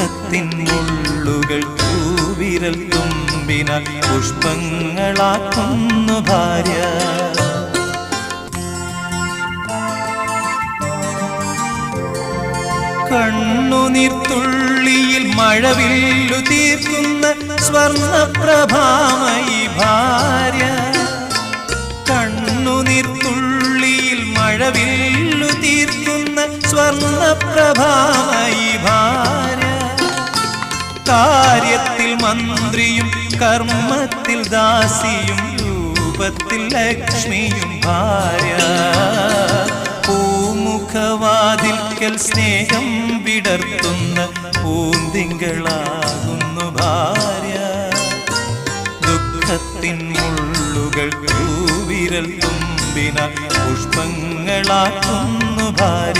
ദുഃഖത്തിൻ മുള്ളുകൾ പൂവിരൽ തുമ്പിനാൽ പുഷ്പങ്ങളാക്കുന്നു ഭാര്യ. കണ്ണുനീർത്തുള്ളിയിൽ മഴവില്ലു തീർക്കുന്ന സ്വർണപ്രഭാമയി ഭാര്യ. കണ്ണുനീർത്തുള്ളിയിൽ മഴവില്ലു തീർക്കുന്ന സ്വർണപ്രഭാമയി കാര്യത്തിൽ മന്ത്രിയും കർമ്മത്തിൽ ദാസിയും രൂപത്തിൽ ലക്ഷ്മിയും ഭാര്യ. പൂമുഖവാതിൽക്കൽ സ്നേഹം വിടർത്തുന്ന പൂന്തിങ്കളാകുന്നു ഭാര്യ. ദുഃഖത്തിൻ മുള്ളുകൾ വിരൽ തുമ്പിന പുഷ്പങ്ങളാക്കുന്നു ഭാര്യ.